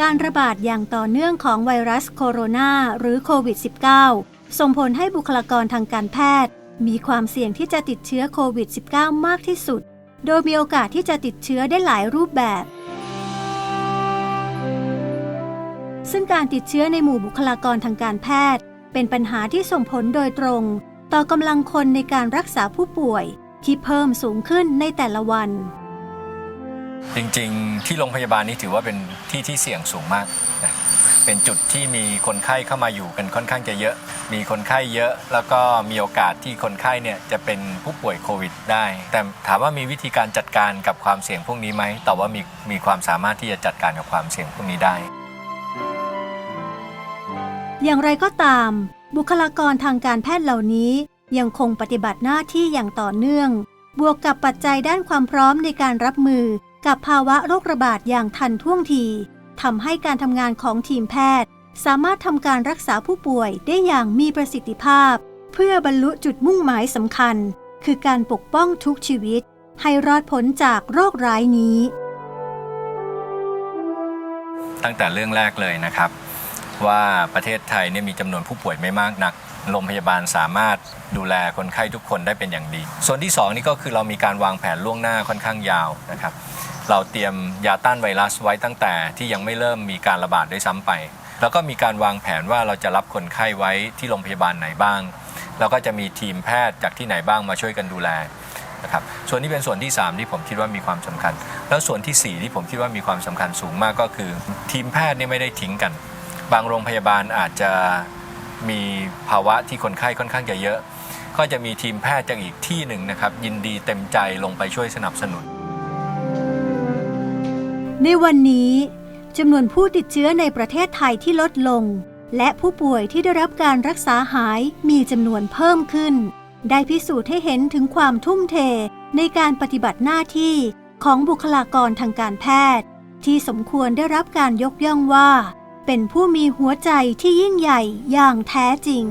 การระบาดอย่างต่อเนื่องของไวรัสโคโรนาหรือโควิด -19 ส่งผลให้บุคลากรทางการแพทย์ มีความเสี่ยงที่จะติดเชื้อโควิด -19 มากที่สุด โดยมีโอกาสที่จะติดเชื้อได้หลายรูปแบบ ซึ่งการติดเชื้อในหมู่บุคลากรทางการแพทย์ เป็นปัญหาที่ส่งผลโดยตรง ต่อกำลังคนในการรักษาผู้ป่วย ที่เพิ่มสูงขึ้นในแต่ละวัน จริงๆ ที่โรงพยาบาลนี้ถือว่าเป็นที่ที่เสี่ยงสูงมากนะเป็นจุดที่มีคนไข้เข้ามาอยู่กันค่อนข้างจะเยอะ มีคนไข้เยอะ แล้วก็มีโอกาสที่คนไข้เนี่ยจะเป็นผู้ป่วยโควิดได้ แต่ถามว่ามีวิธีการจัดการกับความเสี่ยงพวกนี้ไหมแต่ว่ามีมีความสามารถที่จะจัดการกับความเสี่ยงพวกนี้ได้ อย่างไรก็ตาม บุคลากรทางการแพทย์เหล่านี้ ยังคงปฏิบัติหน้าที่อย่างต่อเนื่อง บวกกับปัจจัยด้านความพร้อมในการรับมือกับภาวะโรคระบาดอย่างทันท่วงทีทำให้การทำงานของทีมแพทย์ สามารถทำการรักษาผู้ป่วยได้อย่างมีประสิทธิภาพ เพื่อบรรลุจุดมุ่งหมายสำคัญ คือการปกป้องทุกชีวิต ให้รอดพ้นจากโรคร้ายนี้ ตั้งแต่เรื่องแรกเลยนะครับ ว่าประเทศไทยเนี่ยมีจำนวนผู้ป่วยไม่มากนัก โรงพยาบาลสามารถดูแลคนไข้ทุกคนได้เป็นอย่างดี ส่วนที่ 2 นี่ก็คือเรามีการวางแผนล่วงหน้าค่อนข้างยาวนะครับ เราเตรียมยาต้านไวรัสไว้ตั้งแต่ที่ยังไม่เริ่มมีการระบาดด้วยซ้ำไป แล้วก็มีการวางแผนว่าเราจะรับคนไข้ไว้ที่โรงพยาบาลไหนบ้าง แล้วก็จะมีทีมแพทย์จากที่ไหนบ้างมาช่วยกันดูแลนะครับส่วนนี้เป็นส่วนที่ 3 ที่ผมคิดว่ามีความสำคัญ แล้วส่วนทีสี่ 4 ที่ผมคิดว่ามีความสำคัญสูงมากก็คือ ทีมแพทย์นี่ไม่ได้ทิ้งกัน บางโรงพยาบาลอาจจะ มีภาวะที่คนไข้ค่อนข้างจะเยอะ ก็จะมีทีมแพทย์จากอีกที่หนึ่งนะครับ ยินดีเต็มใจลงไปช่วยสนับสนุน ในวันนี้จำนวนผู้ติดเชื้อในประเทศไทยที่ลดลง และผู้ป่วยที่ได้รับการรักษาหายมีจำนวนเพิ่มขึ้น ได้พิสูจน์ให้เห็นถึงความทุ่มเทในการปฏิบัติหน้าที่ของบุคลากรทางการแพทย์ ที่สมควรได้รับการยกย่องว่า เป็นผู้มีหัวใจที่ยิ่งใหญ่อย่างแท้จริง